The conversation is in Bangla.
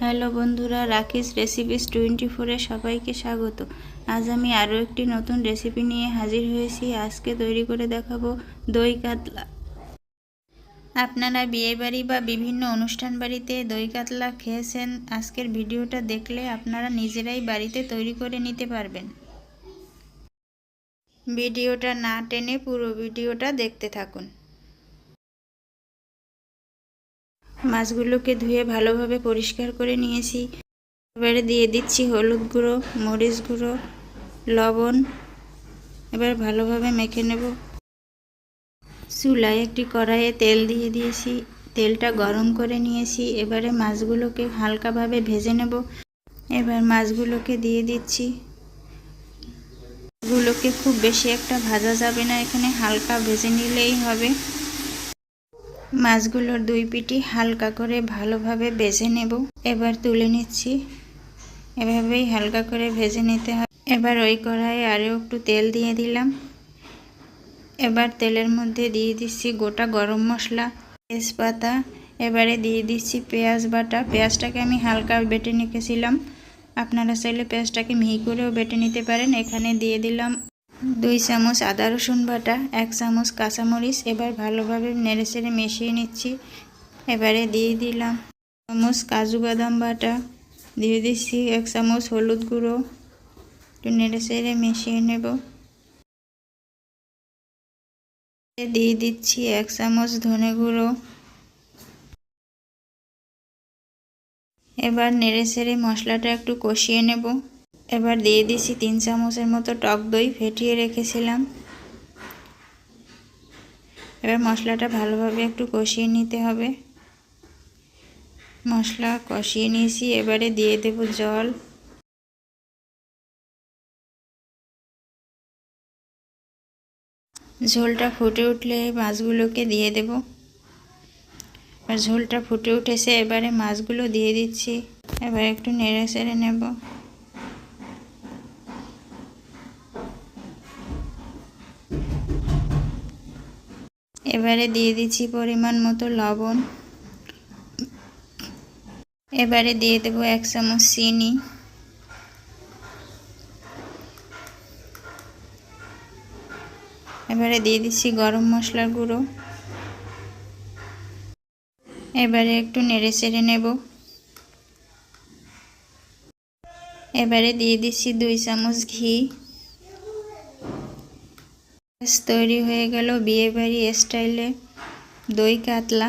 হ্যালো বন্ধুরা, রাকেশ রেসিপিস টোয়েন্টি ফোরে সবাইকে স্বাগত। আজ আমি আরও একটি নতুন রেসিপি নিয়ে হাজির হয়েছি। আজকে তৈরি করে দেখাবো দই কাতলা। আপনারা বিয়েবাড়ি বা বিভিন্ন অনুষ্ঠান বাড়িতে দই কাতলা খেয়েছেন, আজকের ভিডিওটা দেখলে আপনারা নিজেরাই বাড়িতে তৈরি করে নিতে পারবেন। ভিডিওটা না টেনে পুরো ভিডিওটা দেখতে থাকুন। মাছগুলোকে ধুয়ে ভালোভাবে পরিষ্কার করে নিয়েছি। এবারে দিয়ে দিচ্ছি হলুদ গুঁড়ো, মরিচ গুঁড়ো, লবণ। এবার ভালোভাবে মেখে নেব। চুলায় একটি কড়াইয়ে তেল দিয়ে দিয়েছি। তেলটা গরম করে নিয়েছি। এবারে মাছগুলোকে হালকাভাবে ভেজে নেব। এবার মাছগুলোকে দিয়ে দিচ্ছি। গুলোকে খুব বেশি একটা ভাজা যাবে না। এখানে হালকা ভেজে নিলেই হবে। মাছগুলোর দুই পিটি হালকা করে ভালোভাবে ভেজে নেব। এবার তুলে নিচ্ছি। এভাবেই হালকা করে ভেজে নিতে হবে এবার ওই কড়াইয়ে আরও একটু তেল দিয়ে দিলাম। এবার তেলের মধ্যে দিয়ে দিচ্ছি গোটা গরম মশলা, তেজপাতা। এবারে দিয়ে দিচ্ছি পেঁয়াজ বাটা। পেঁয়াজটাকে আমি হালকা বেটে নিকেছিলাম। আপনারা চাইলে পেঁয়াজটাকে মিহি করেও বেটে নিতে পারেন। এখানে দিয়ে দিলাম দুই চামচ আদা রসুন বাটা, এক চামচ কাঁচামরিচ, এবার ভালোভাবে নেড়ে চেড়ে মিশিয়ে নিচ্ছি। এবারে দিয়ে দিলাম চামচ কাজু বাদাম বাটা। দিয়ে দিচ্ছি এক চামচ হলুদ গুঁড়ো। একটু নেড়ে চেড়ে মিশিয়ে নেব। দিয়ে দিচ্ছি এক চামচ ধনে গুঁড়ো। এবার নেড়ে চেড়ে মশলাটা একটু কষিয়ে নেব। এবার দিয়ে দিচ্ছি তিন চামচের মতো টক দই ফেটিয়ে রেখেছিলাম। এবার মশলাটা ভালোভাবে একটু কষিয়ে নিতে হবে। মশলা কষিয়ে নিয়েছি, এবারে দিয়ে দেব জল। ঝোলটা ফুটে উঠলে মাছগুলোকে দিয়ে দেব। এবার ঝোলটা ফুটে উঠেছে, এবারে মাছগুলো দিয়ে দিচ্ছি। এবার একটু নেড়ে চেড়ে নেব। এবারে দিয়ে দিচ্ছি পরিমাণ মতো লবণ। এবারে দিয়ে দেবো এক চামচ চিনি। এবারে দিয়ে দিচ্ছি গরম মশলার গুঁড়ো। এবারে একটু নেড়ে চেড়ে নেব। এবারে দিয়ে দিচ্ছি দুই চামচ ঘি। তৈরি হয়ে গেল বিয়েবাড়ি স্টাইলে দই কাতলা।